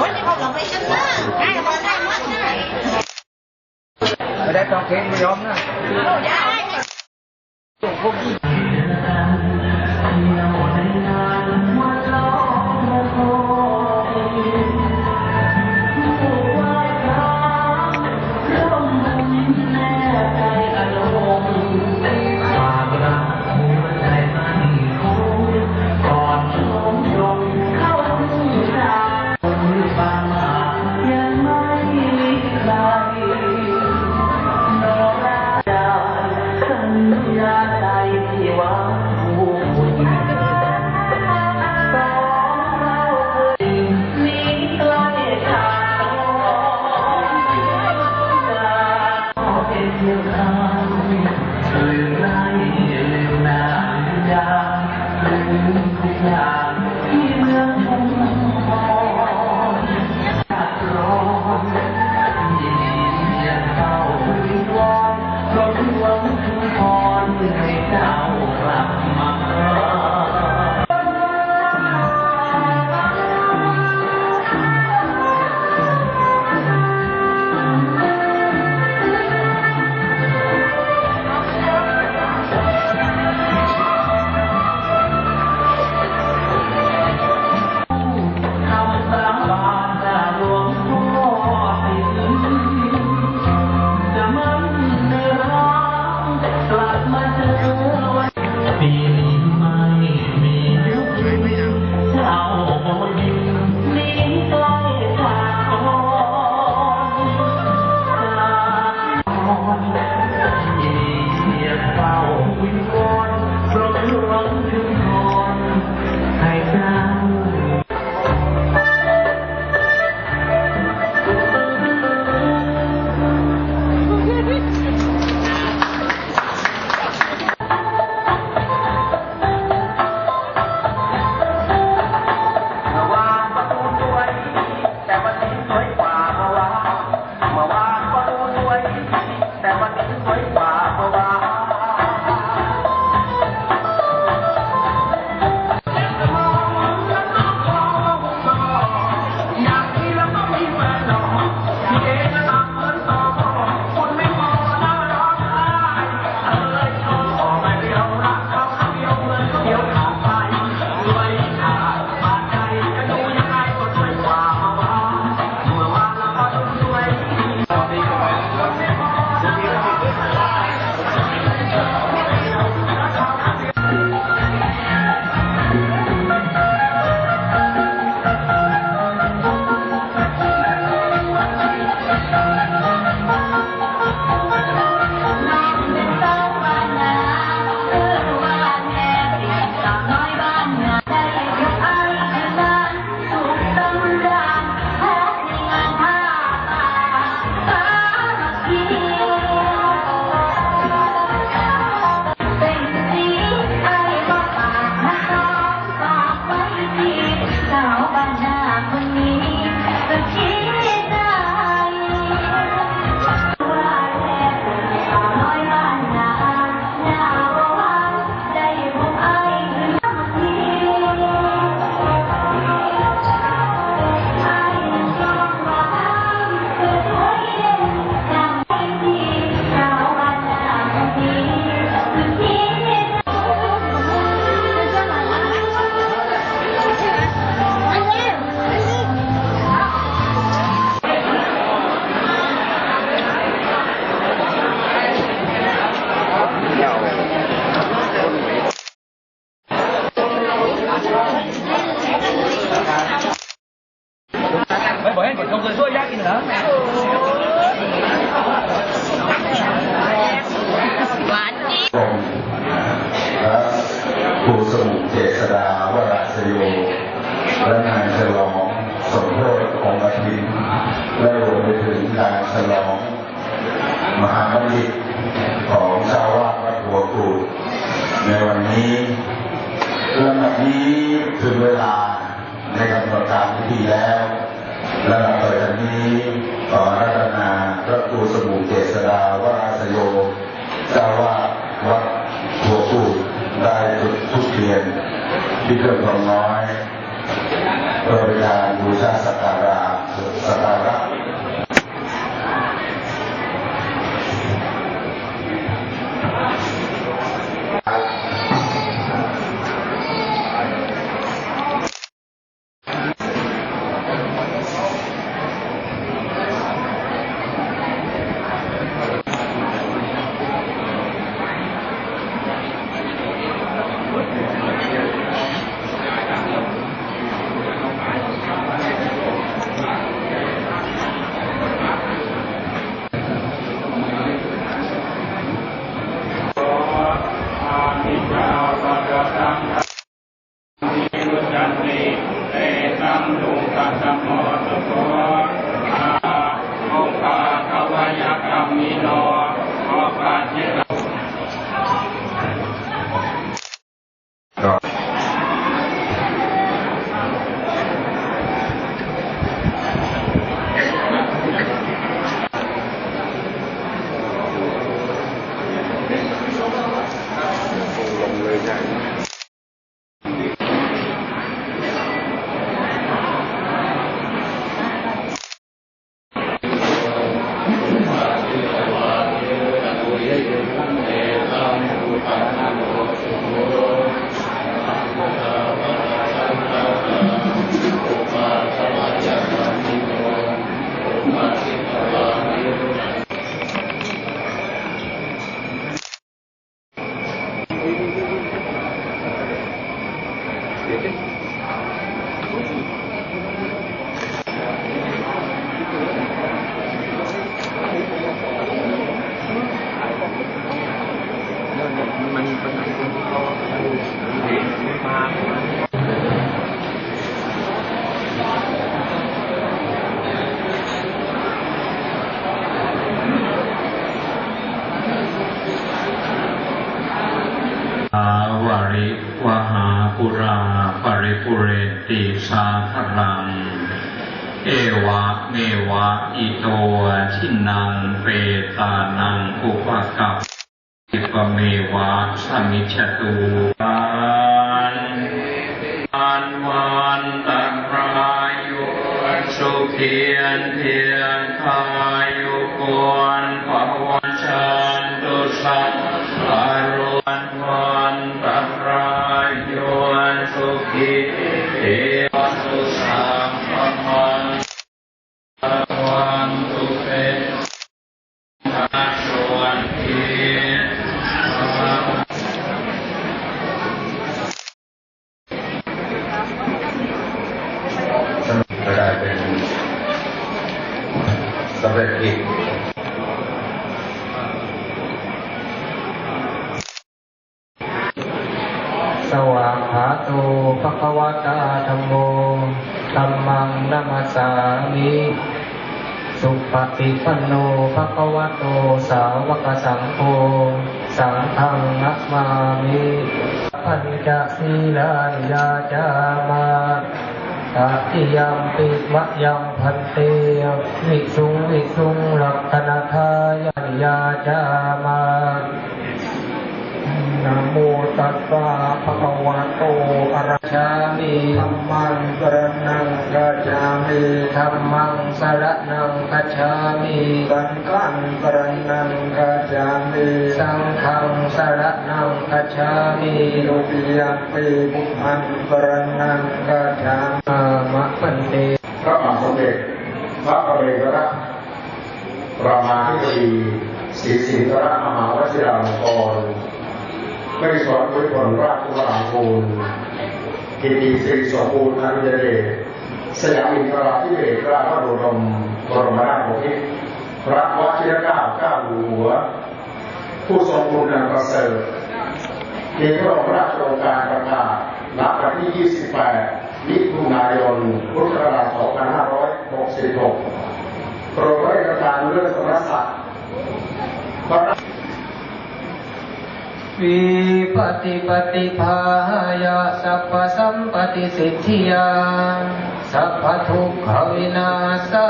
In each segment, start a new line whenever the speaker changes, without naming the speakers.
วันนี้เขา มั
น
ปัาคนที่เขามาาริวหาปุราปริปุเรติสาครัง เอวะเมวะ
อิ
โตชินังเป
ตานังอุปกัป สมิจตุปันอันวันตังรายุสุเพียนเพียนทายุกวนภวันชันตุสัตอรุ มั
งนัสามิสุปฏิปันโนภะควโต สาวกสังโฆ สังฆังนัมมามิปัญจศีลายาจามาตติยมปิมะยังพันเตวิสุงวิสุงลักขณทายานิยาจามา นะโมตัสสะภะคะวะโตอะระชามิธัมมังสรณังกัจฉามิธัมมังสรณังกัจฉามิสังฆังสรณังกัจฉามิสังฆังสรณังกัจฉามิตุติยมปีพุทธังสรณังกัจฉามิอามะปันเต
พระบาทสมเด็จพระบรมราชรามาธิบดีศรีสิงห์ราชมหาวชิราลงกรณ์ ไม่สอนบริผลราชวรางกูลกิติสิริสมบูรณ์อนุญเดชสยามอินทราธิเบศราพระบรมบรมราชบพิตรพระวชิรเก้าเก้าหัว ผู้ทรงคุณอันประเสริฐมีพระบรมราชโองการประกาศณวันที่ 28 มิถุนายน พุทธศักราช 2566โปรดพระราชทานเรื่องสมณศักพระ
วิปฏิปฏิภายาสัพพสัมปติสิทธิยาสัพพทุกขวินาศา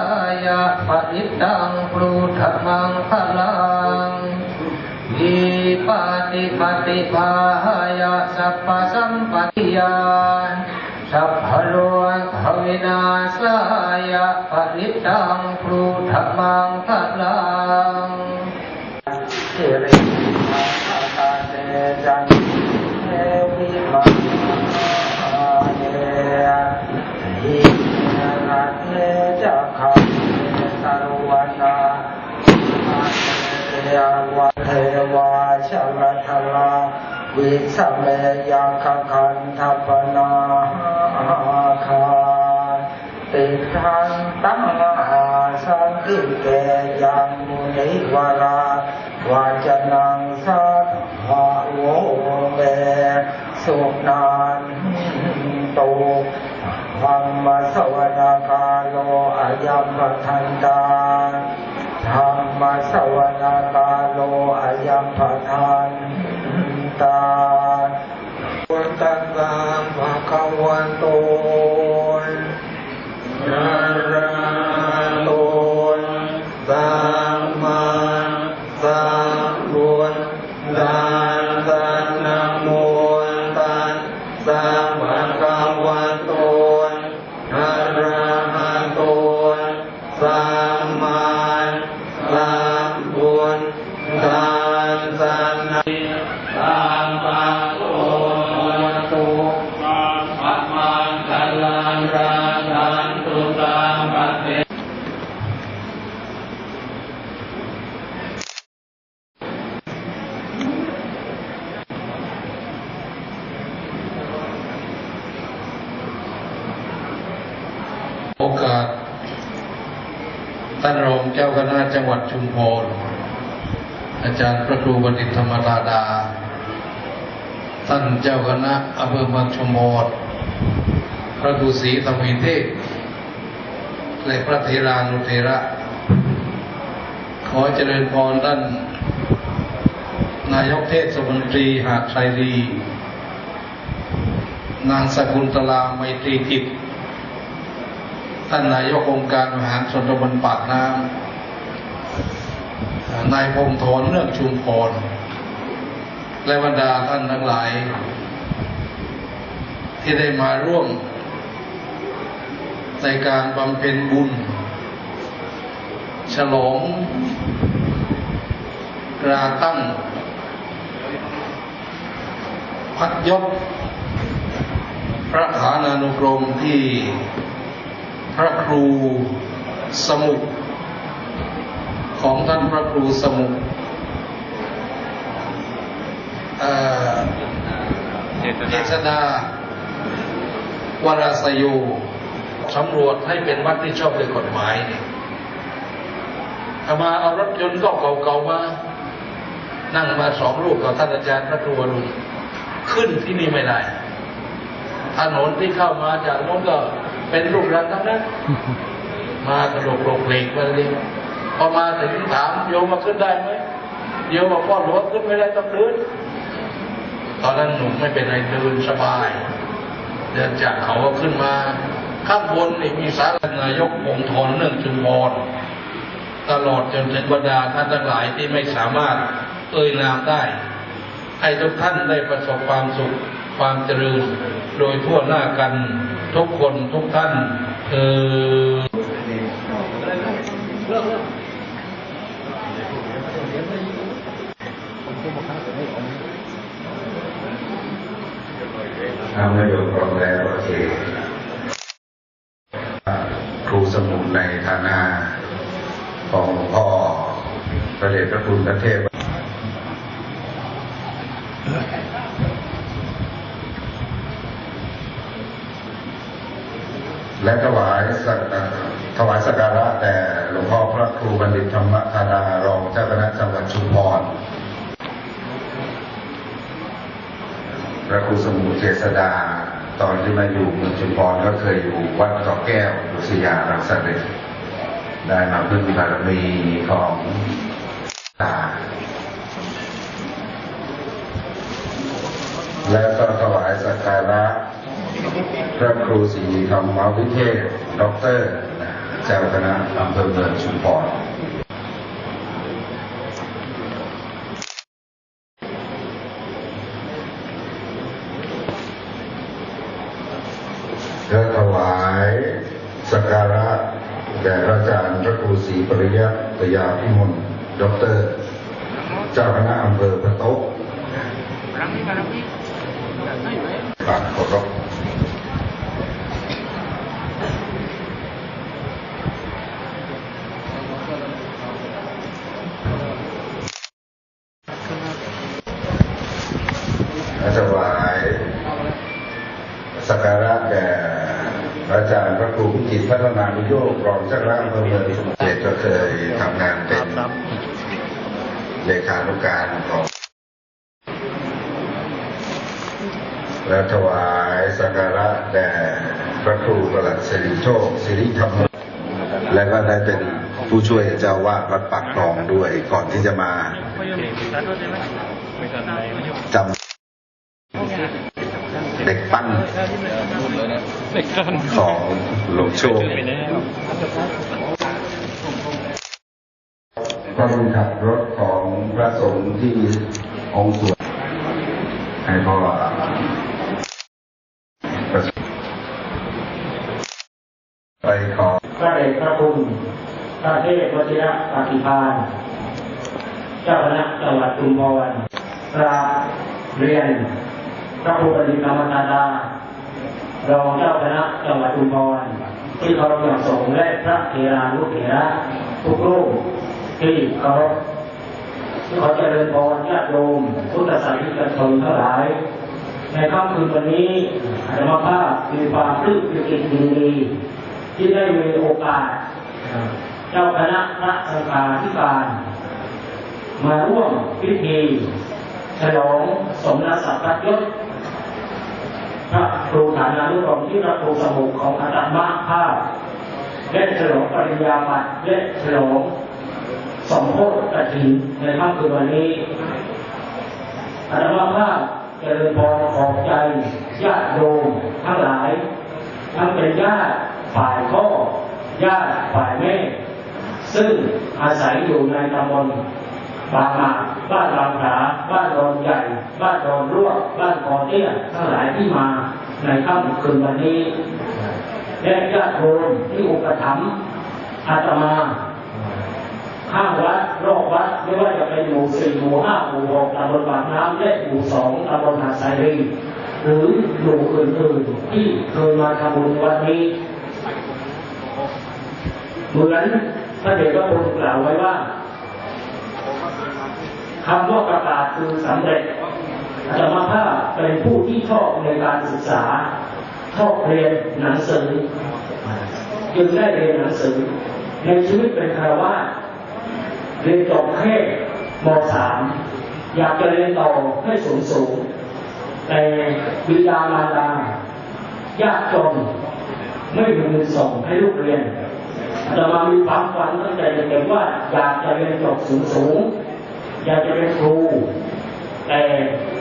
ยาปฏิตังปรูธมังพลังวิปฏิปฏิภายาสัพพสัมปติยาสัพพโลกวินาศายาปฏิตังปรูธมังพลัง เทวะเทวาชลทลาวิสเมยังคันทัปนาคาติทันตัมมหาสังคิเกยังมุนิวาราวาจนังสัทธาโวเมสุนานตุธรรมสวรกาโลอายัมปทันตา มสวรกาโลอายัมปทานตาวันตัง
ท่านรองเจ้าคณะจังหวัดชุมพร อาจารย์พระครูบัณฑิตธรรมราดา ท่านเจ้าคณะอำเภอบางชมพร พระครูศรีธรรมีเทพและพระเทรานุเทระ ขอเจริญพรท่านนายกเทศมนตรีหาดไทรี
นางสกุลตลาไมตรีจิต ท่านนายกองค์การบริหารส่วนตำบลปากน้ำนายพงศ์โทนเนื่องชุมพร และบรรดาท่านทั้งหลาย ที่ได้มาร่วม ในการบำเพ็ญบุญ ฉลองราตั้ง พัดยศพระฐานานุกรมที่ พระครูสมุทรของท่านพระครูสมุทรเอ่อเจษดาวราสโยสำรวจให้เป็นวัดที่ชอบด้วยกฎหมายนี่เอามาเอารถยนต์ก็เก่าๆมานั่งมาสองรูปกับท่านอาจารย์พระครูวรุณขึ้นที่นี่ไม่ได้ถนนที่เข้ามาจากโน้นก็ เป็นลูกรังทั้งนั้นมากระโดดโลกเหล็กมาเลยพอมาถึงถามโยมมาขึ้นได้ไหมโยมบอกพ่อหลวงขึ้นไม่ได้ต้องเดินตอนนั้นหนุ่มไม่เป็นไรเดินสบาย เดินจากเขาก็ขึ้นมา ข้างบนนี่มีสารนายกองค์ทนเนื่องจุมพรตลอดจนถึงบรรดาท่านทั้งหลายที่ไม่สามารถเอ่ยนามได้ ให้ทุกท่านได้ประสบความสุขความเจริญโดยทั่วหน้ากัน ทุกคนทุกท่านเออ
ทำนโยบายแล้วโอเคครูสมุนในฐานะของหลวงพ่อพระเดชพระคุณพระเทพ และถวายสัก ถวายสักการะแด่หลวงพ่อพระครูบัณฑิตธรรมธารารองเจ้าคณะจังหวัดชุมพร พระครูสมุทรเจษดา ตอนที่มาอยู่เมืองชุมพรก็เคยอยู่วัดเกาะแก้วดุษยารังสรรค์ได้มาพึ่งบารมีของตาและก็ถวายสักการะพระครูศรีธรรมวิเทศด็อกเตอร์ เจ้าคณะอำเภอเมืองชุมพรและถวายสักการะแด่พระอาจารย์พระครูศรีปริยัตยาพิมลด็อกเตอร์เจ้าคณะอำเภอพระโต๊ะ นุการของและถวายสักการะแด่พระครูประหลัดสิริโชคสิริธรรม และก็ได้เป็นผู้ช่วยเจ้าวาดวัดปากคลองด้วยก่อนที่จะมาจำเด็กปั้นของหลวงโชค พระบุญขับรถของพระสงฆ์ที่องค์สวนให้พ่อไปขอ
พระเดชพระคุณพระเทพวชิระปฏิพานเจ้าคณะจังหวัดชุมพรกราบเรียน พระครูปฏิธรรมนาดารองเจ้าคณะจังหวัดชุมพรที่เคารพอย่างสงและพระเทรานุเถระทุกรูป ที่เคารพขอเจริญพรญาติโยมพุทธศาสนิกชนทั้งหลาย ในค่ำคืนวันนี้อาตมาภาพมีความปลื้มปิติยินดี ที่ได้มีโอกาส เจ้าคณะพระสังฆาธิการ มาร่วมพิธีฉลองสมณศักดิ์ยศพระครูฐานานุกรมที่พระครูสมุขของอาตมาภาพและฉลองปริญญาบัตรและฉลอง สมโภชกฐินในค่ำคืนวันนี้อาตมาภาพจะจริญพรขอบใจญาติโยมทั้งหลาย ทั้งเป็นญาติฝ่ายพ่อญาติฝ่ายแม่ซึ่งอาศัยอยู่ในตำบลบางหมากบ้านบางขาบ้านดอนใหญ่ บ้านดอนรั่วบ้านคอเตี้ยทั้งหลายที่มาในค่ำคืนวันนี้และญาติโยมที่อุปถัมภ์อาตมา ข้างวัดรอบวัดไม่ว่าจะเป็นหมู่สี่หมู่ห้าหมู่หกตำบลปากน้ำและหมู่สองตำบลหาดสายรีหรือหมู่อื่นๆที่เคยมาทำบุญวันนี้ เหมือนพระเดชพระคุณกล่าวไว้ว่าคำว่าประกาศคือสำเร็จอาตมาภาพเป็นผู้ที่ชอบในการศึกษาชอบเรียนหนังสือจึงได้เรียนหนังสือในชีวิตเป็นคารวาส เรียนจบแค่ม .3 อยากจะเรียนต่อให้สูงสูงแต่บิดามารดายากจนไม่มีเงินส่งให้ลูกเรียนอาตมามีความฝันตั้งแต่เด็กว่าอยากจะเรียนจบสูงสูงอยากจะเป็นครูแต่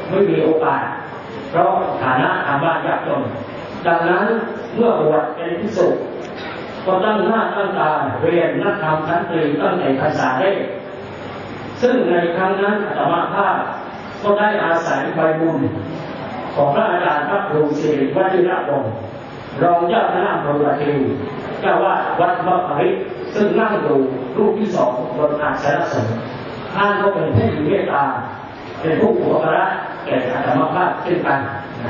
ไม่มีโอกาส เพราะฐานะทางบ้านยากจน ดังนั้นเมื่อบวชเป็นพิสุ ก็ตั้งหน้าตั้งตาเรียนนักธรรมชั้นตรีตั้งแต่ภาษาแรกซึ่งในครั้งนั้นอาตมาภาพก็ได้อาศัยใบบุญ ของพระอาจารย์พระครูสิริวัชิระวงศ์รองเจ้าคณะอำเภอประทิวเจ้าวาดวัดมะปริกซึ่งนั่งอยู่รูปที่สองบนอาสนะสงฆ์ท่านก็เป็นผู้มีเมตตา เป็นผู้อุปการะแก่อาตมาภาพเช่นกัน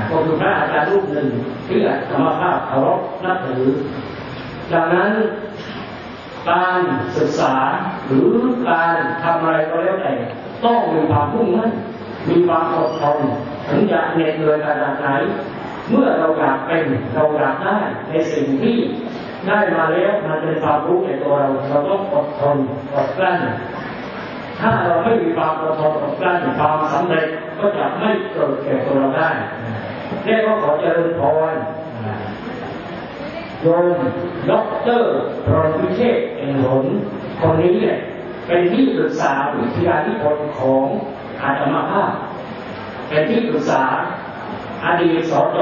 ก็คือพระอาจารย์รูปหนึ่งที่อาตมาภาพเคารพนับถือ ดังนั้นการศึกษาหรือการทำอะไรก็แล้วแต่ต้องมีความมุ่งมั่นมีความอดทนถึงจะเหน็ดเหนื่อยขนาดไหน เมื่อเราอยากเป็นเราอยากได้ในสิ่งที่ได้มาแล้วมันเป็นความรู้ในตัวเราเราต้องอดทนอดกลั้น ถ้าเราไม่มีความอดทนอดกลั้นความสำเร็จก็จะไม่เกิดแก่ตัวเราได้และก็ขอเจริญพร โยมด็อกเตอร์พรพิเชษเองหนคนนี้เนี่ยเป็นที่ปรึกษาวิทยานิพนธ์ของอาตมาภาพเป็นที่ปรึกษาอดีตสจ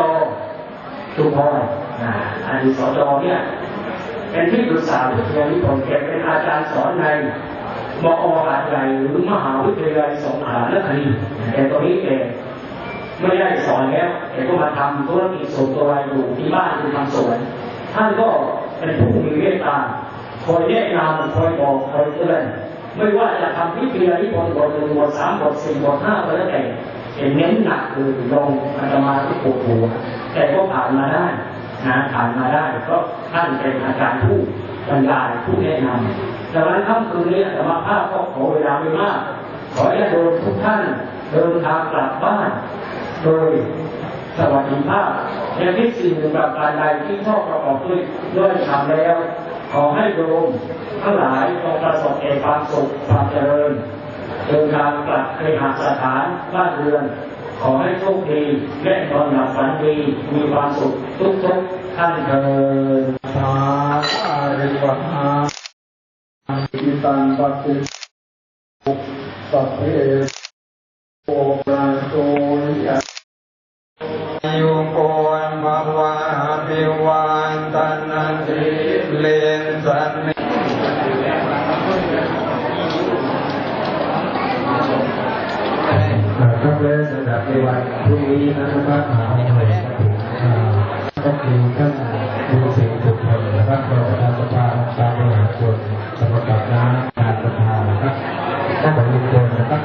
ชุมพรอ่าอดีตสจเนี่ยเป็นที่ปรึกษาวิทยานิพนธ์แกเป็นอาจารย์สอนในมอหาดใหญ่หรือมหาวิทยาลัยสงขลานครินทร์แต่ตอนนี้แกไม่ได้สอนแล้วแต่ก็มาทำธุรกิจส่วนตัวอยู่ที่บ้านคือทำสวน ท่านก็เป็นผู้มีเมตตาคอยแนะนำคอยบอกคอยเตือนไม่ว่าจะทำพิธีนิพนธ์บทหนึ่งบทสามบทสี่บทห้าก็แล้วแต่เห็นเน้นหนักคือลงอาตมาที่ปวดหัวแต่ก็ผ่านมาได้นะผ่านมาได้เพราะท่านเป็นอาจารย์ผู้บรรยายผู้แนะนำดังนั้นค่ำคืนนี้อาตมาภาพก็ขอเวลาไม่มาก ขอให้โดนทุกท่านเดินทางกลับบ้านโดยสวัสดิภาพ และที่สิ่งหนึ่งประการใดที่พ่อประกอบด้วยด้วยทำแล้ว ขอให้โยมทั้งหลายจงประสบแก่ความสุขความเจริญเดินทางกลับเคหสถานบ้านเรือน ขอให้โชคดีและนอนหลับฝันดีมีความสุขทุกทุกท่านเถิด
สาริวหาอิตังปัสสิสัพเพโอ นี้นะว่าหาอะ
ไรก็คือท่านดูสิงสุพลนะ
ครับรองประธานสภาการบริหารส่วนสมการนะการสภานะครับก็ขอเรียนเชินะครับ